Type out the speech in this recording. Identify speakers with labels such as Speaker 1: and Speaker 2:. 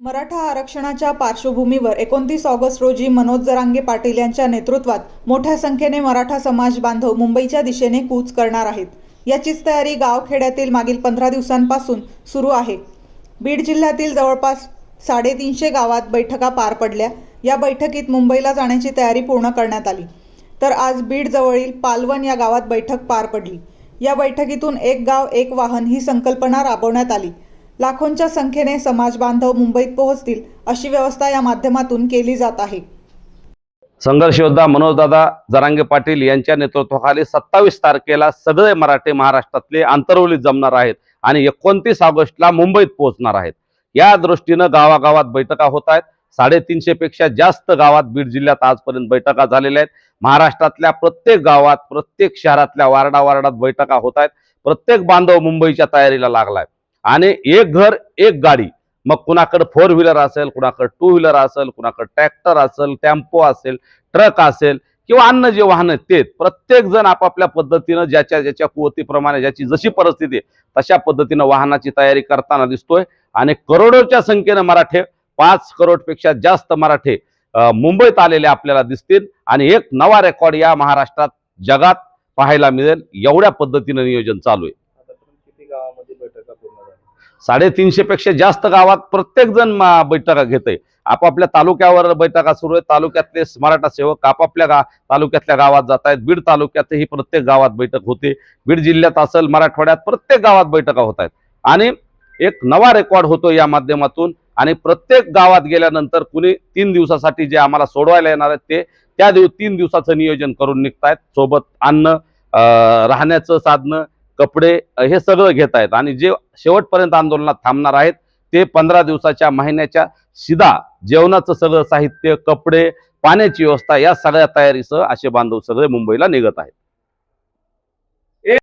Speaker 1: मराठा आरक्षणाच्या पार्श्वभूमीवर एकोणतीस ऑगस्ट रोजी मनोज जरांगे पाटील यांच्या नेतृत्वात मोठ्या संख्येने मराठा समाज बांधव मुंबईच्या दिशेने कूच करणार आहेत. याचीच तयारी गावखेड्यातील मागील पंधरा दिवसांपासून सुरू आहे. बीड जिल्ह्यातील जवळपास साडेतीनशे गावात बैठका पार पडल्या. या बैठकीत मुंबईला जाण्याची तयारी पूर्ण करण्यात आली. तर आज बीडजवळील पालवण या गावात बैठक पार पडली. या बैठकीतून एक गाव एक वाहन ही संकल्पना राबवण्यात आली. लाखोंच्या संख्येने समाज बांधव मुंबईत पोहोचतील अशी व्यवस्था या माध्यमातून केली जात आहे.
Speaker 2: संघर्ष योद्धा मनोजदादा जरांगे पाटील यांच्या नेतृत्वाखाली सत्तावीस तारखेला सगळे मराठे महाराष्ट्रातले आंतरवलीत जमणार आहेत आणि एकोणतीस ऑगस्टला मुंबईत पोहोचणार आहेत. या दृष्टीनं गावागावात बैठका होत आहेत. साडेतीनशे पेक्षा जास्त गावात बीड जिल्ह्यात आजपर्यंत बैठका झालेल्या आहेत. महाराष्ट्रातल्या प्रत्येक गावात प्रत्येक शहरातल्या वार्डा वार्डात बैठका होत आहेत. प्रत्येक बांधव मुंबईच्या तयारीला लागलाय. आणि एक घर एक गाडी. मग कुणाकडे फोर व्हीलर असेल कुणाकडे टू व्हीलर असेल कुणाकडे ट्रॅक्टर असेल टेम्पो असेल ट्रक असेल किंवा अन्य जे वाहन आहेत ते प्रत्येक जण आपापल्या पद्धतीनं ज्याच्या ज्याच्या कुवतीप्रमाणे ज्याची जशी परिस्थिती आहे तशा पद्धतीनं वाहनाची तयारी करताना दिसतोय. आणि करोडोच्या संख्येनं मराठे पाच करोडपेक्षा जास्त मराठे मुंबईत आलेले आपल्याला दिसतील. आणि एक नवा रेकॉर्ड या महाराष्ट्रात जगात पाहायला मिळेल. एवढ्या पद्धतीनं नियोजन चालू आहे. साडेतीनशेपेक्षा जास्त गावात प्रत्येकजण बैठका मा- बैठका आपापल्या तालुक्यावर बैठका सुरू आहेत. तालुक्यातले मराठा सेवक आपापल्या गा तालुक्यातल्या गावात जात आहेत बीड तालुक्यातही प्रत्येक गावात बैठक होते. बीड जिल्ह्यात असेल मराठवाड्यात प्रत्येक गावात बैठका होत आहेत. आणि एक नवा रेकॉर्ड होतो या माध्यमातून. आणि प्रत्येक गावात गेल्यानंतर कुणी तीन दिवसासाठी जे आम्हाला सोडवायला येणार आहेत ते त्या दिव तीन दिवसाचं नियोजन करून निघतायत. सोबत अन्न राहण्याचं साधनं कपडे हे सगळं घेत आहेत आणि जे शेवटपर्यंत आंदोलनात थांबणार आहेत ते पंधरा दिवसाच्या महिन्याच्या शिदा जेवणाचं सगळं साहित्य कपडे पाण्याची व्यवस्था या सगळ्या तयारीसह असे बांधव सगळे मुंबईला निघत आहेत.